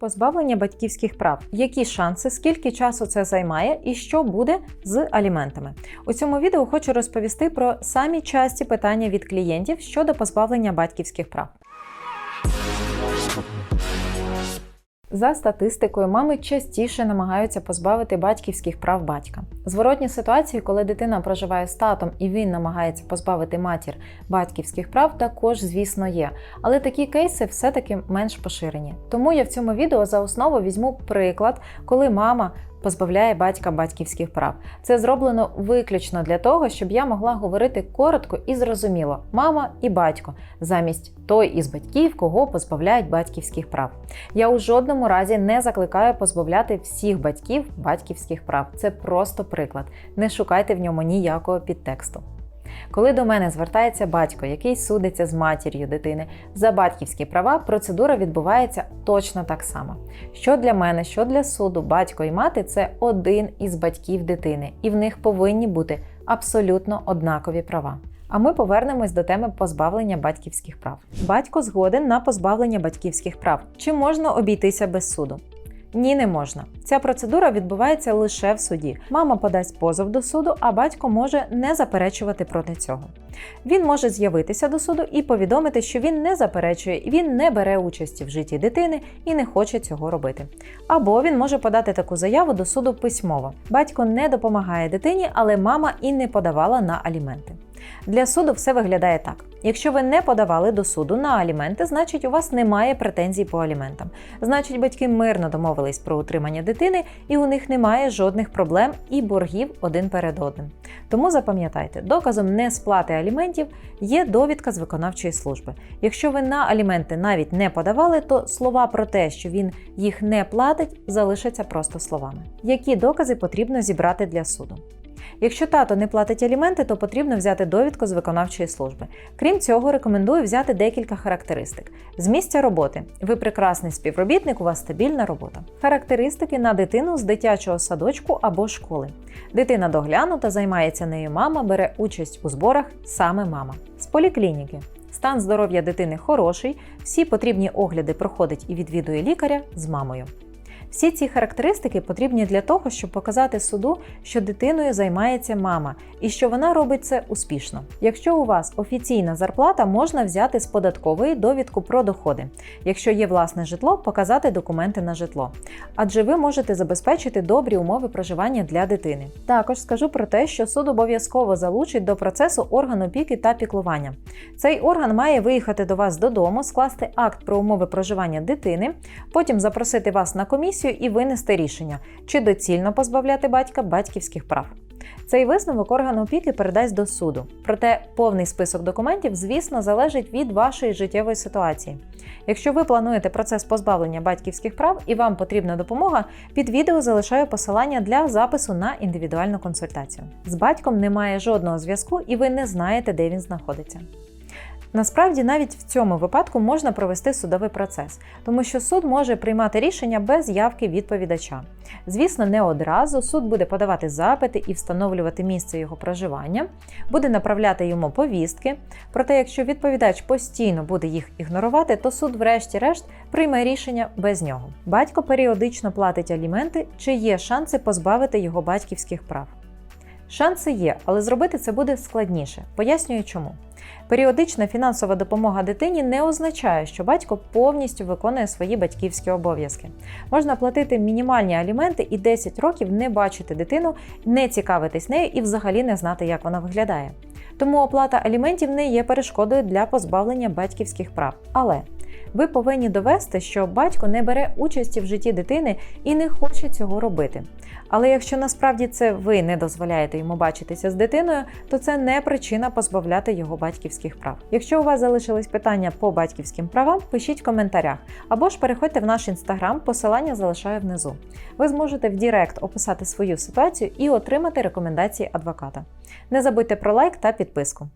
Позбавлення батьківських прав. Які шанси, скільки часу це займає і що буде з аліментами? У цьому відео хочу розповісти про самі часті питання від клієнтів щодо позбавлення батьківських прав. За статистикою, мами частіше намагаються позбавити батьківських прав батька. Зворотні ситуації, коли дитина проживає з татом і він намагається позбавити матір батьківських прав, також, звісно, є. Але такі кейси все-таки менш поширені. Тому я в цьому відео за основу візьму приклад, коли мама позбавляє батька батьківських прав. Це зроблено виключно для того, щоб я могла говорити коротко і зрозуміло: мама і батько замість той із батьків, кого позбавляють батьківських прав. Я у жодному разі не закликаю позбавляти всіх батьків батьківських прав. Це просто приклад. Не шукайте в ньому ніякого підтексту. Коли до мене звертається батько, який судиться з матір'ю дитини за батьківські права, процедура відбувається точно так само. Що для мене, що для суду, батько і мати це один із батьків дитини, і в них повинні бути абсолютно однакові права. А ми повернемось до теми позбавлення батьківських прав. Батько згоден на позбавлення батьківських прав. Чи можна обійтися без суду? Ні, не можна. Ця процедура відбувається лише в суді. Мама подасть позов до суду, а батько може не заперечувати проти цього. Він може з'явитися до суду і повідомити, що він не заперечує, він не бере участі в житті дитини і не хоче цього робити. Або він може подати таку заяву до суду письмово. Батько не допомагає дитині, але мама і не подавала на аліменти. Для суду все виглядає так: якщо ви не подавали до суду на аліменти, значить у вас немає претензій по аліментам. Значить, батьки мирно домовились про утримання дитини, і у них немає жодних проблем і боргів один перед одним. Тому запам'ятайте, доказом несплати аліментів є довідка з виконавчої служби. Якщо ви на аліменти навіть не подавали, то слова про те, що він їх не платить, залишаться просто словами. Які докази потрібно зібрати для суду? Якщо тато не платить аліменти, то потрібно взяти довідку з виконавчої служби. Крім цього, рекомендую взяти декілька характеристик. З місця роботи. Ви прекрасний співробітник, у вас стабільна робота. Характеристики на дитину з дитячого садочку або школи. Дитина доглянута, займається нею мама, бере участь у зборах саме мама. З поліклініки. Стан здоров'я дитини хороший, всі потрібні огляди проходить і відвідує лікаря з мамою. Всі ці характеристики потрібні для того, щоб показати суду, що дитиною займається мама і що вона робить це успішно. Якщо у вас офіційна зарплата, можна взяти з податкової довідку про доходи. Якщо є власне житло, показати документи на житло. Адже ви можете забезпечити добрі умови проживання для дитини. Також скажу про те, що суд обов'язково залучить до процесу орган опіки та піклування. Цей орган має виїхати до вас додому, скласти акт про умови проживання дитини, потім запросити вас на комісію і винести рішення, чи доцільно позбавляти батька батьківських прав. Цей висновок орган опіки передасть до суду. Проте повний список документів, звісно, залежить від вашої життєвої ситуації. Якщо ви плануєте процес позбавлення батьківських прав і вам потрібна допомога, під відео залишаю посилання для запису на індивідуальну консультацію. З батьком немає жодного зв'язку, і ви не знаєте, де він знаходиться. Насправді, навіть в цьому випадку можна провести судовий процес, тому що суд може приймати рішення без явки відповідача. Звісно, не одразу суд буде подавати запити і встановлювати місце його проживання, буде направляти йому повістки. Проте, якщо відповідач постійно буде їх ігнорувати, то суд, врешті-решт, прийме рішення без нього. Батько періодично платить аліменти, чи є шанси позбавити його батьківських прав. Шанси є, але зробити це буде складніше. Пояснюю чому. Періодична фінансова допомога дитині не означає, що батько повністю виконує свої батьківські обов'язки. Можна платити мінімальні аліменти і 10 років не бачити дитину, не цікавитись нею і взагалі не знати, як вона виглядає. Тому оплата аліментів не є перешкодою для позбавлення батьківських прав. Але ви повинні довести, що батько не бере участі в житті дитини і не хоче цього робити. Але якщо насправді це ви не дозволяєте йому бачитися з дитиною, то це не причина позбавляти його батьківських прав. Якщо у вас залишились питання по батьківським правам, пишіть в коментарях або ж переходьте в наш інстаграм, посилання залишаю внизу. Ви зможете в Дірект описати свою ситуацію і отримати рекомендації адвоката. Не забудьте про лайк та підписку.